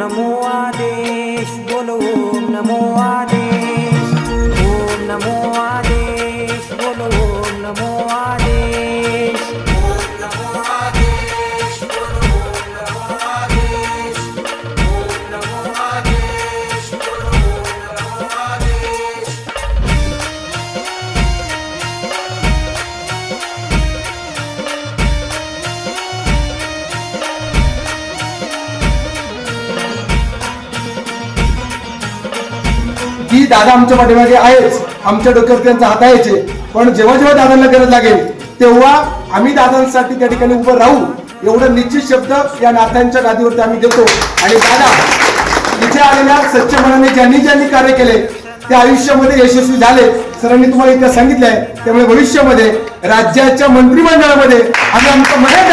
नमो आदेश बोलो नमो आदेश. की दादा आमच्या पाठीमागे आहेच आमच्या डोक्यावर त्यांचा हात आहेच आहे. पण जेव्हा जेव्हा दादांना गरज लागेल तेव्हा आम्ही दादांसाठी त्या ठिकाणी उभं राहू. एवढं निश्चित शब्द या नात्यांच्या गादीवरती आम्ही देतो. आणि दादा इथे आलेल्या सच्च मनाने ज्यांनी ज्यांनी कार्य केले ते आयुष्यामध्ये यशस्वी झाले. सरांनी तुम्हाला इथे सांगितलंय त्यामुळे भविष्यामध्ये राज्याच्या मंत्रिमंडळामध्ये आम्ही आमचं मनात